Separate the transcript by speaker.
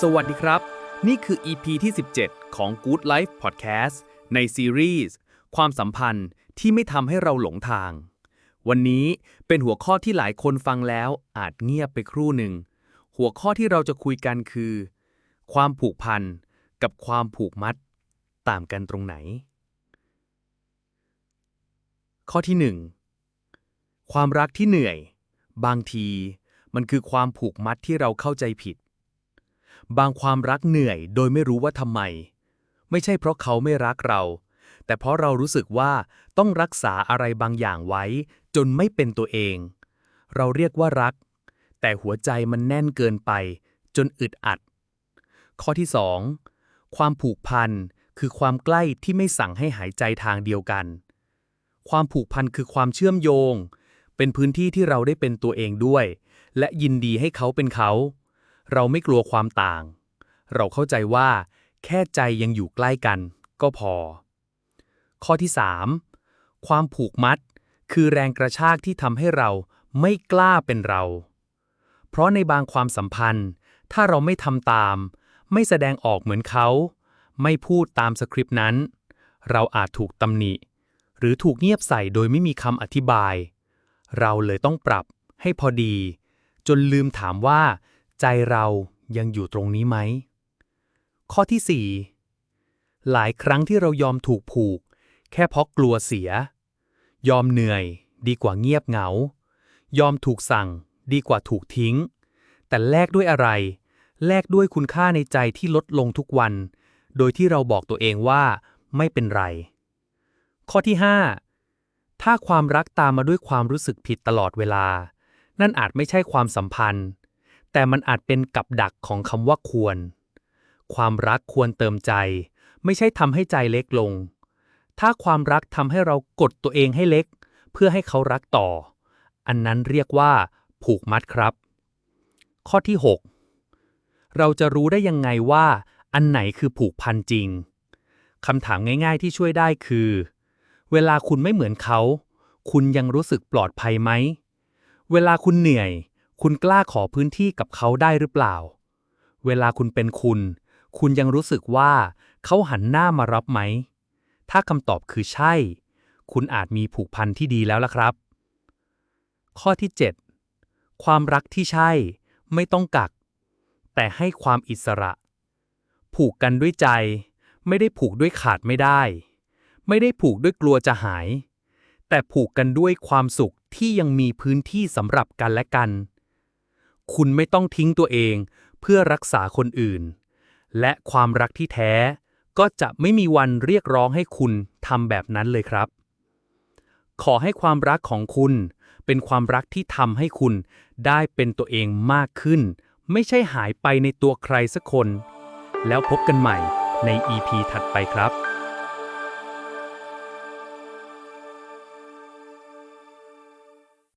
Speaker 1: สวัสดีครับ นี่คือ EP ที่ 17 ของ Good Life Podcast ในซีรีส์ความสัมพันธ์ที่ไม่ทำให้เราหลงทาง วันนี้เป็นหัวข้อที่หลายคนฟังแล้วอาจเงียบไปครู่หนึ่ง หัวข้อที่เราจะคุยกันคือ ความผูกพันกับความผูกมัดต่างกันตรงไหน ข้อที่ 1 ความรักที่เหนื่อย บางทีมันคือความผูกมัดที่เราเข้าใจผิด บางความรักเหนื่อยโดยไม่รู้ว่าทำไม ไม่ใช่เพราะเขาไม่รักเรา แต่เพราะเรารู้สึกว่าต้องรักษาอะไรบางอย่างไว้ จนไม่เป็นตัวเอง เราเรียกว่ารัก แต่หัวใจมันแน่นเกินไป จนอึดอัด ข้อที่ 2 ความผูกพันคือความใกล้ที่ไม่สั่งให้หายใจทางเดียวกัน ความผูกพันคือความเชื่อมโยง เป็นพื้นที่ที่เราได้เป็นตัวเองด้วย และยินดีให้เขาเป็นเขา เราไม่กลัวความต่าง เราเข้าใจว่า แค่ใจยังอยู่ใกล้กัน ก็พอ ข้อที่ 3 ความผูกมัด คือแรงกระชากที่ทำให้เราไม่กล้าเป็นเรา เพราะในบางความสัมพันธ์ ถ้าเราไม่ทำตาม ไม่แสดงออกเหมือนเขา ไม่พูดตามสคริปต์นั้น เราอาจถูกตำหนิ หรือถูกเงียบใส่โดยไม่มีคำอธิบาย เราเลยต้องปรับให้พอดี จนลืมถามว่า ใจเรายังอยู่ตรงนี้ไหม ข้อที่ 4 หลายครั้งที่เรายอมถูกผูก แค่เพราะกลัวเสีย ยอมเหนื่อยดีกว่าเงียบเหงา ยอมถูกสั่งดีกว่าถูกทิ้ง แต่แลกด้วยอะไร แลกด้วยคุณค่าในใจที่ลดลงทุกวัน โดยที่เราบอกตัวเองว่าไม่เป็นไร ข้อที่ 5 ถ้าความรักตามมาด้วยความรู้สึกผิดตลอดเวลา นั่นอาจไม่ใช่ความสัมพันธ์ แต่มันอาจเป็นกับดักของคำว่าควร ความรักควรเติมใจ ไม่ใช่ทำให้ใจเล็กลง ถ้าความรักทำให้เรากดตัวเองให้เล็ก เพื่อให้เขารักต่อ อันนั้นเรียกว่า ผูกมัดครับ ข้อที่ 6 เราจะรู้ได้ยังไงว่า อันไหนคือผูกพันจริงคำถามง่าย ๆ ที่ช่วยได้คือ เวลาคุณไม่เหมือนเขา คุณยังรู้สึกปลอดภัยไหม เวลาคุณเหนื่อย คุณกล้าขอพื้นที่กับเขาได้หรือเปล่า เวลาคุณเป็นคุณ คุณยังรู้สึกว่าเขาหันหน้ามารับไหม ถ้าคำตอบคือใช่ คุณอาจมีผูกพันที่ดีแล้วล่ะครับ ข้อที่ 7 ความรักที่ใช่ ไม่ต้องกัก แต่ให้ความอิสระ ผูกกันด้วยใจ ไม่ได้ผูกด้วยขาดไม่ได้ ไม่ได้ผูกด้วยกลัวจะหาย แต่ผูกกันด้วยความสุขที่ยังมีพื้นที่สำหรับกันและกัน คุณไม่ต้องทิ้งตัวเองเพื่อรักษาคนอื่น และความรักที่แท้ ก็จะไม่มีวันเรียกร้องให้คุณทำแบบนั้นเลยครับ ขอให้ความรักของคุณ เป็นความรักที่ทำให้คุณได้เป็นตัวเองมากขึ้น ไม่ใช่หายไปในตัวใครสักคน แล้วพบกันใหม่ใน EP ถัดไปครับ